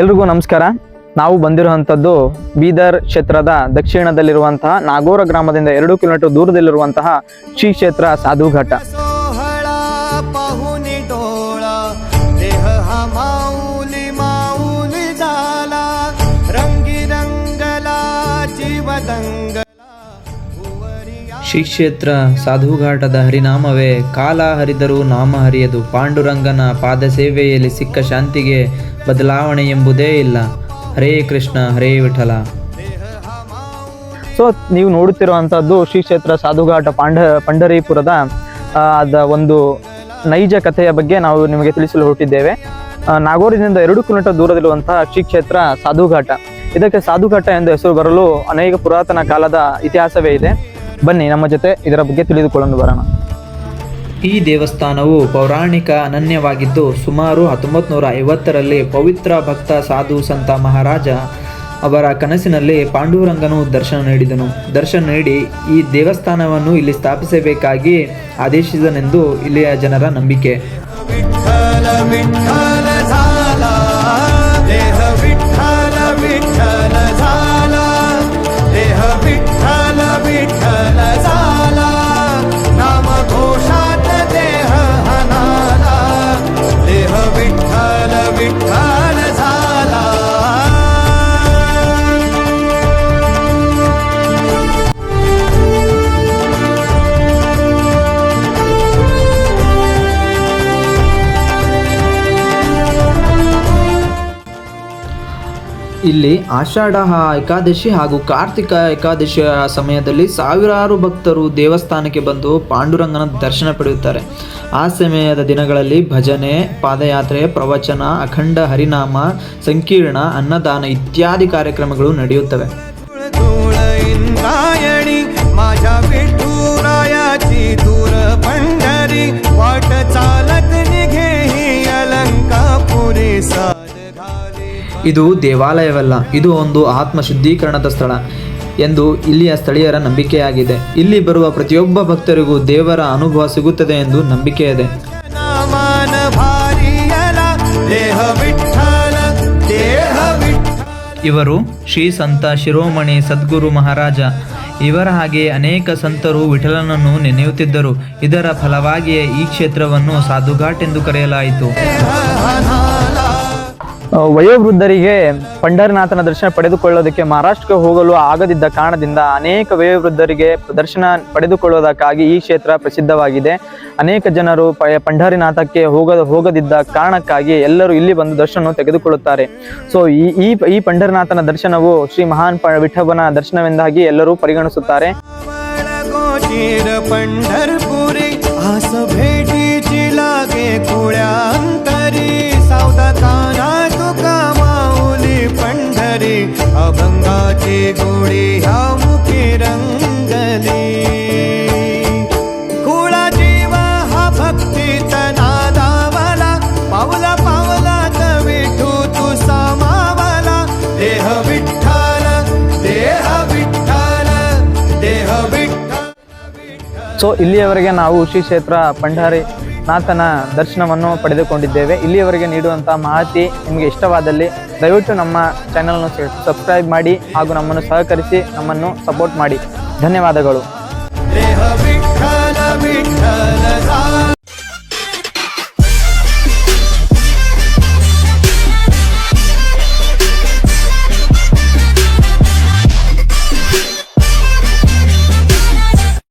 ಎಲ್ರಿಗೂ ನಮಸ್ಕಾರ. ನಾವು ಬಂದಿರುವಂಥದ್ದು ಬೀದರ್ ಕ್ಷೇತ್ರದ ದಕ್ಷಿಣದಲ್ಲಿರುವಂತಹ ನಾಗೋರ ಗ್ರಾಮದಿಂದ ಎರಡು ಕಿಲೋಮೀಟರ್ ದೂರದಲ್ಲಿರುವಂತಹ ಶ್ರೀ ಕ್ಷೇತ್ರ ಸಾಧುಘಾಟ ಶ್ರೀ ಕ್ಷೇತ್ರ ಸಾಧುಘಾಟದ ಹರಿನಾಮವೇ, ಕಾಲ ಹರಿದರೂ ನಾಮ ಹರಿಯದು. ಪಾಂಡುರಂಗನ ಪಾದ ಸೇವೆಯಲ್ಲಿ ಸಿಕ್ಕ ಶಾಂತಿಗೆ ಬದಲಾವಣೆ ಎಂಬುದೇ ಇಲ್ಲ. ಹರೇ ಕೃಷ್ಣ, ಹರೇ ವಿಠಲ. ಸೊ ನೀವು ನೋಡುತ್ತಿರುವಂಥದ್ದು ಶ್ರೀ ಕ್ಷೇತ್ರ ಸಾಧುಘಾಟ ಪಾಂಡ, ಪಂಡರೀಪುರದ ಅದ ಒಂದು ನೈಜ ಕಥೆಯ ಬಗ್ಗೆ ನಾವು ನಿಮಗೆ ತಿಳಿಸಲು ಹೊರಟಿದ್ದೇವೆ. ನಾಗೋರಿನಿಂದ ಎರಡು ಕಿಲೋಮೀಟರ್ ದೂರದಲ್ಲಿರುವಂತಹ ಶ್ರೀ ಕ್ಷೇತ್ರ ಸಾಧುಘಾಟ. ಇದಕ್ಕೆ ಸಾಧುಘಾಟ ಎಂದು ಹೆಸರು ಬರಲು ಅನೇಕ ಪುರಾತನ ಕಾಲದ ಇತಿಹಾಸವೇ ಇದೆ. ಬನ್ನಿ ನಮ್ಮ ಜೊತೆ ಇದರ ಬಗ್ಗೆ ತಿಳಿದುಕೊಳ್ಳಲು ಬರೋಣ. ಈ ದೇವಸ್ಥಾನವು ಪೌರಾಣಿಕ ಅನನ್ಯವಾಗಿದ್ದು ಸುಮಾರು ಹತ್ತೊಂಬತ್ತು ನೂರ ಐವತ್ತರಲ್ಲಿ ಪವಿತ್ರ ಭಕ್ತ ಸಾಧು ಸಂತ ಮಹಾರಾಜ ಅವರ ಕನಸಿನಲ್ಲಿ ಪಾಂಡುರಂಗನು ದರ್ಶನ ನೀಡಿದನು. ದರ್ಶನ ನೀಡಿ ಈ ದೇವಸ್ಥಾನವನ್ನು ಇಲ್ಲಿ ಸ್ಥಾಪಿಸಬೇಕಾಗಿ ಆದೇಶಿಸಿದನೆಂದು ಇಲ್ಲಿಯ ಜನರ ನಂಬಿಕೆ. ಇಲ್ಲಿ ಆಷಾಢ ಏಕಾದಶಿ ಹಾಗೂ ಕಾರ್ತಿಕ ಏಕಾದಶಿಯ ಸಮಯದಲ್ಲಿ ಸಾವಿರಾರು ಭಕ್ತರು ದೇವಸ್ಥಾನಕ್ಕೆ ಬಂದು ಪಾಂಡುರಂಗನ ದರ್ಶನ ಪಡೆಯುತ್ತಾರೆ ಆ ಸಮಯದ ದಿನಗಳಲ್ಲಿ ಭಜನೆ ಪಾದಯಾತ್ರೆ ಪ್ರವಚನ ಅಖಂಡ ಹರಿನಾಮ ಸಂಕೀರ್ಣ ಅನ್ನದಾನ ಇತ್ಯಾದಿ ಕಾರ್ಯಕ್ರಮಗಳು ನಡೆಯುತ್ತವೆ धूळ इंद्रायणी माझ्या विठुरायाची दूर पंढरी वाट चालत ಇದು ದೇವಾಲಯವಲ್ಲ, ಇದು ಒಂದು ಆತ್ಮ ಶುದ್ಧೀಕರಣದ ಸ್ಥಳ ಎಂದು ಇಲ್ಲಿಯ ಸ್ಥಳೀಯರ ನಂಬಿಕೆಯಾಗಿದೆ. ಇಲ್ಲಿ ಬರುವ ಪ್ರತಿಯೊಬ್ಬ ಭಕ್ತರಿಗೂ ದೇವರ ಅನುಭವ ಸಿಗುತ್ತದೆ ಎಂದು ನಂಬಿಕೆ ಇದೆ ಇವರು ಶ್ರೀ ಸಂತ ಶಿರೋಮಣಿ ಸದ್ಗುರು ಮಹಾರಾಜ. ಇವರ ಹಾಗೆ ಅನೇಕ ಸಂತರು ವಿಠಲನನ್ನು ನೆನೆಯುತ್ತಿದ್ದರು. ಇದರ ಫಲವಾಗಿಯೇ ಈ ಕ್ಷೇತ್ರವನ್ನು ಸಾಧುಘಾಟ್ ಎಂದು ಕರೆಯಲಾಯಿತು. ವಯೋವೃದ್ಧರಿಗೆ ಪಂಡರನಾಥನ ದರ್ಶನ ಪಡೆದುಕೊಳ್ಳೋದಕ್ಕೆ ಮಹಾರಾಷ್ಟ್ರಕ್ಕೆ ಹೋಗಲು ಆಗದಿದ್ದ ಕಾರಣದಿಂದ ಅನೇಕ ವಯೋವೃದ್ಧರಿಗೆ ದರ್ಶನ ಪಡೆದುಕೊಳ್ಳೋದಕ್ಕಾಗಿ ಈ ಕ್ಷೇತ್ರ ಪ್ರಸಿದ್ಧವಾಗಿದೆ. ಅನೇಕ ಜನರು ಪಂಡರಿನಾಥಕ್ಕೆ ಹೋಗದ ಹೋಗದಿದ್ದ ಕಾರಣಕ್ಕಾಗಿ ಎಲ್ಲರೂ ಇಲ್ಲಿ ಬಂದು ದರ್ಶನವನ್ನು ತೆಗೆದುಕೊಳ್ಳುತ್ತಾರೆ. ಸೊ ಈ ಈ ಈ ಪಂಡರನಾಥನ ದರ್ಶನವು ಶ್ರೀ ಮಹಾನ್ ಪ ದರ್ಶನವೆಂದಾಗಿ ಎಲ್ಲರೂ ಪರಿಗಣಿಸುತ್ತಾರೆ. अभंगाची गोळी ह्या मुखी रंगली कुळा जीव हा भक्तीचा नादावला पावला पावलात विठू तू सामावला देह विठ्ठल देह विठ्ठल देह विठ्ठल ಸೊ ಇಲ್ಲಿಯವರೆಗೆ ನಾವು ಶ್ರೀ ಕ್ಷೇತ್ರ ಪಂಡಾರಿ ನಾಥನ ದರ್ಶನವನ್ನು ಪಡೆದುಕೊಂಡಿದ್ದೇವೆ. ಇಲ್ಲಿಯವರೆಗೆ ನೀಡುವಂಥ ಮಾಹಿತಿ ನಿಮಗೆ ಇಷ್ಟವಾದಲ್ಲಿ ದಯವಿಟ್ಟು ನಮ್ಮ ಚಾನಲ್ನ ಸಬ್ಸ್ಕ್ರೈಬ್ ಮಾಡಿ ಹಾಗೂ ನಮ್ಮನ್ನು ಸಹಕರಿಸಿ ನಮ್ಮನ್ನು ಸಪೋರ್ಟ್ ಮಾಡಿ. ಧನ್ಯವಾದಗಳು.